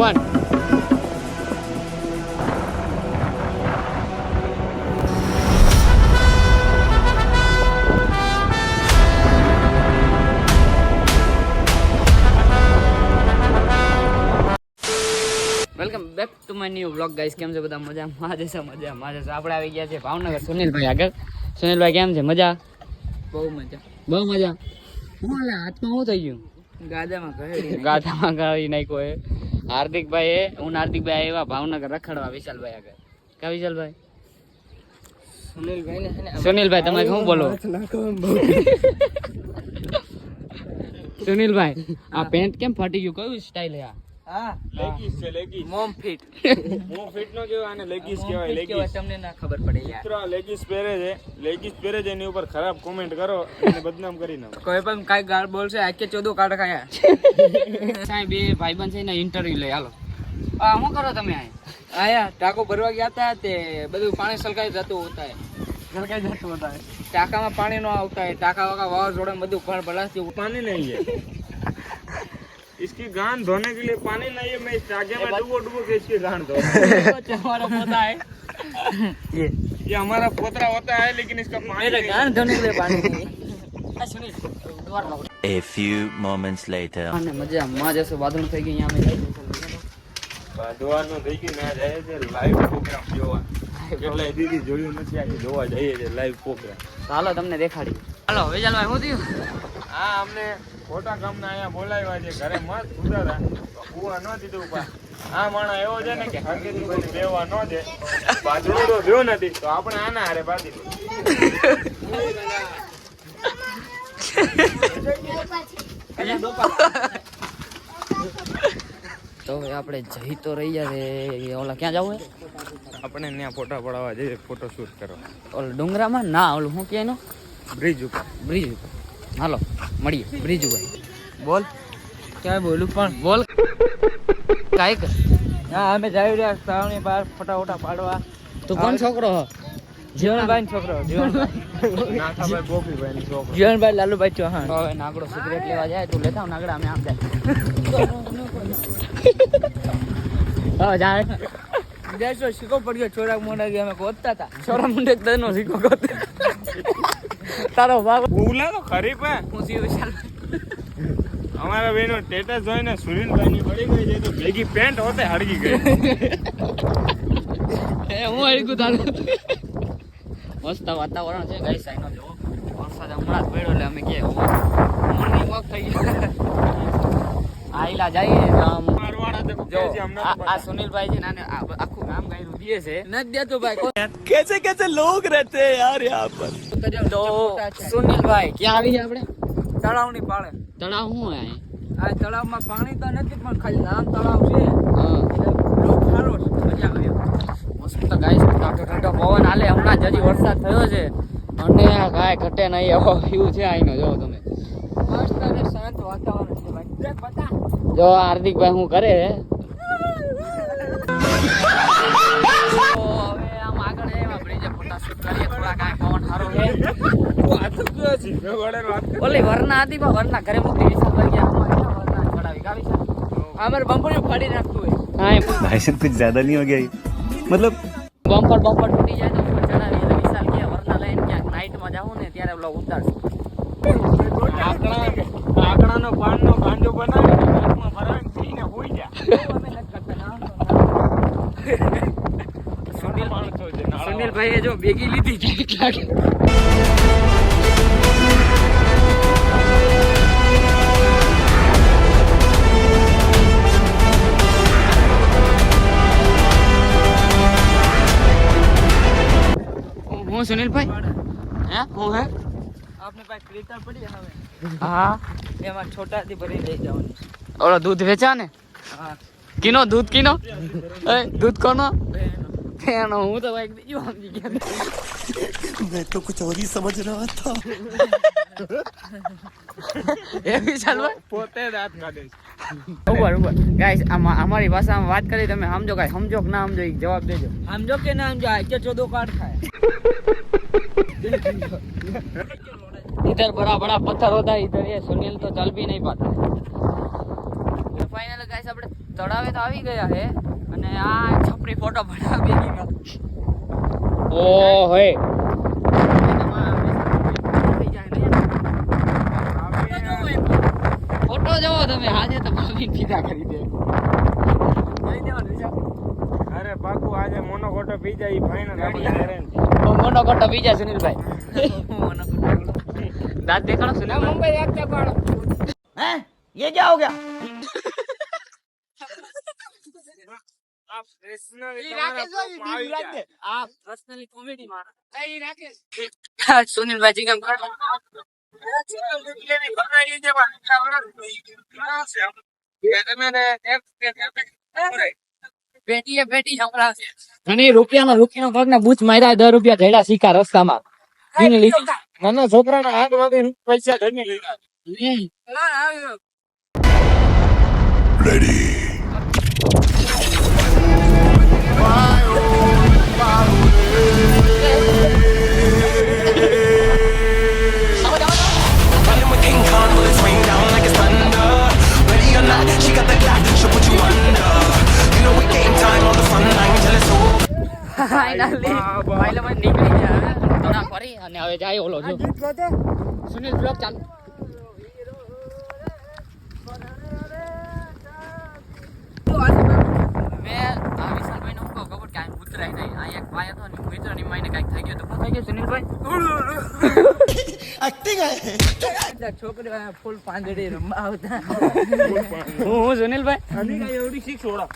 One welcome back to my new blog guys. કેમ છે બધા? મજા માં છે મજા માં જશે આપણે આવી ગયા છે ભાવનગર સુનિલભાઈ આગળ. સુનિલભાઈ કેમ છે? મજા? બહુ મજા. બહુ મજા. હું હાથમાં શું થઈ ગયું? ગાદામાં ગાધામાં ગાળી નાખ્યો એ હાર્દિકભાઈ એ હું હાર્દિકભાઈ આવ્યા ભાવનગર રખડવા વિશાલભાઈ આગળ. કા વિશાલભાઈ? સુનિલભાઈ તમે શું બોલો? સુનિલભાઈ આ પેન્ટ કેમ ફાટી ગયું? કયું સ્ટાઇલ હે આ? હા. લેગીસ છે ને ઇન્ટરવ્યુ લઈ હાલો. આ શું કરો તમે આ? આયા ટાકો ભરવા ગયા હતા તે બધું પાણી સલકાઈ જતું હોતા સલકાઈ જતું હોતા ટાકામાં પાણી નો આવતા ટાકા વાકા વાવાઝોડા બધું પણ ભલાથી પાણી નહીં જાય इसकी गान धोने के लिए पानी नहीं है मैं इस टाके में डूबो डूबो के इसकी गान धो हमारा पोता है ये ये हमारा पोतरा होता है लेकिन इसका पानी मेरे नहीं गान धोने के लिए पानी नहीं આ સુનિલ દ્વાર લાવો A few moments later. અને મજા માં જશે વાદળ થઈ ગઈ અહીંયા અમે જઈ બાંધવાનું થઈ ગયું ના જાય છે લાઈવ પ્રોગ્રામ જોવા કેટલાય દીદી જોયું નથી આજે જોવા જઈએ છે લાઈવ પ્રોગ્રામ ચાલો તમને દેખાડી હાલો વિશાલભાઈ શું થયું હા અમને ખોટા ગામના અહીંયા બોલાવ્યા છે. ઘરે મસ્ત સુધા હતા કુવા ન દીધું પા આ માણા એવો છે ને કે હરકેથી કોઈ બેવા ન દે. બાજરો તો થયો નથી. તો આપણે આના હારે બાંધી તો આપણે જઈ તો રહી જશે ઓલા ક્યાં જવું આપણે ત્યાં ફોટા પડાવવા જઈએ ફોટો શૂટ કરવા. ઓલ ડુંગરામાં? ના ઓલું શું કે એનો બ્રિજ ઉપર. બ્રિજ ઉપર. હાલો મળીએ. બ્રિજ ઉપર બોલ. ક્યાં બોલું પણ બોલ. કાંઈક. હા અમે જઈ રહ્યા શ્રાવણી બાર ફોટા ફોટા પાડવા. તું કોણ છોકરો હો? જીવનભાઈ છોકરો જીવનભાઈ. જીવનભાઈ લાલુભાઈ ચૌહાણ હવે નાગડો સિગરેટ લેવા જાય તું લેતા નાગડા અમે આમ જાય. હા જાય. દેશો શીખો પડ્યો છોરા મોડા ગયા અમે ગોતતા હતા. છોરા મુંડે દનો શીખો ગોતતા તારો ભાગ બોલા તો ખરી પણ. હું વિશાલ અમારા બેનો સ્ટેટસ જોઈને સુરેનભાઈ ભાઈની પડી ગઈ છે તો ભેગી પેન્ટ હોતે હળગી ગઈ. એ હું હળગું તારું? મસ્ત વાતાવરણ છે ગાઈસ આઈનો જો. વરસાદ હમણાં જ પડ્યો એટલે અમે કે મોર્નિંગ વોક થઈ ગયા આઈલા જઈએ આમ કેસે કેસે લોગ રહેતે યાર યહાં પર. તો સુનિલભાઈ ક્યાં આવી આપણે? તળાવની પાળે. તળાવ શું હે આ તળાવમાં પાણી તો નથી પણ ખાલી નામ તળાવ છે. લોક સારો મજા આવે. મસ્ત ગાઈસ ઠંડો ઠંડો પવન હાલે. હમણાં જ હજી વરસાદ થયો છે. અને ગાય ઘટે નહીં એવો વ્યૂ છે અહીંનો જો તમે. મસ્ત અને શાંત વાતાવરણ જો હાર્દિકભાઈ હું કરે? હે ઓલી વરના હતી પણ વરના ઘરે મૂકી વિશાલ અમારે બમ્પર ને ફાડી નાખતું હોય. ભાઈ સાહેબ કુછ જ્યાદા નહીં હો ગયા મતલબ બમ્પર બમ્પર તૂટી જાય તો ઉપર વિશાલ કે વરના લઈને ક્યાંક નાઈટમાં જાઉં ને ત્યારે બ્લોગ ઉતારશું. આપણા આકડાનો પાનનો ભાંડો બનાવી નાકમાં ભરાવીને પીને હોઈ જા. સુનિલ સુનિલભાઈએ જો બેગી લીધી છે હું સુનિલભાઈ? હે? હું હે? પાસે ક્રેટર પડી હવે. હા. એમાં છોટા થી ભરી લઈ જવાનું. ઓલો દૂધ વેચા ને હા. કિનો દૂધ કિનો? એ દૂધ કોનો? ભેણો. હું તો ભાઈ બીજું મેં તો કુછ સમજ રહા એ વિશાલભાઈ પોતે દાંત કાઢે છે ઉપર ઉપર ગાઈસ અમારી ભાષામાં વાત કરી તમે સમજો ગાય સમજો કે ના સમજો ઈ જવાબ દેજો સમજો કે ના સમજો આખે ચોદો કાઢ ખાય इधर बड़ा बड़ा पत्थर होता है इधर ये सुनील तो चल भी नहीं पाता ફાઇનલ ગાઈસ આપણે તળાવે તો આવી ગયા છે અને આ છપરી ફોટો બનાવી બેગીમાં ઓ હોય જોવો તમે આજે તો ભાભી પીધા કરી દે જોઈ દેવાનું છે અરે પાકુ આજે મોનો ખોટો પી જાય ઈ ફાઇનલ આપણે guarantee. મોનો કોટો બીજા સુનિલભાઈ મોનો કોટો દાંત દેખાડો સુનિલભાઈ મુંબઈ રાખતા પણ हैं ये क्या हो गया આ personally તમારા કોપમાં આવી જાય. आप पर्सनली कॉमेडी मार सुनील भाई जी ઘણી રૂપિયાનો રૂપિયાનો ભાગના બૂચ માર્યા દસ રૂપિયા થયેલા શીખા રસ્તામાં. નાના છોકરાના હાથમાંથી પૈસા ધરી લીધા. ફાઇનલી ફાઇનલમાં નીકળી ગયા થોડા ફરી અને હવે જાય ઓલો જો. સુનિલ બ્લોક ચાલુ. મેં આ વિશાલભાઈ નો કહું ખબર કે ઉતરાય નહીં. આ એક ભાઈ હતો ને મિત્રની માઈને કંઈક થઈ ગયું તો શું થઈ ગયું સુનિલભાઈ? છોકરી ફૂલ પાંદડી રમવા આવતા. હું હું સુનિલભાઈ? એવડી શીખ છોડા.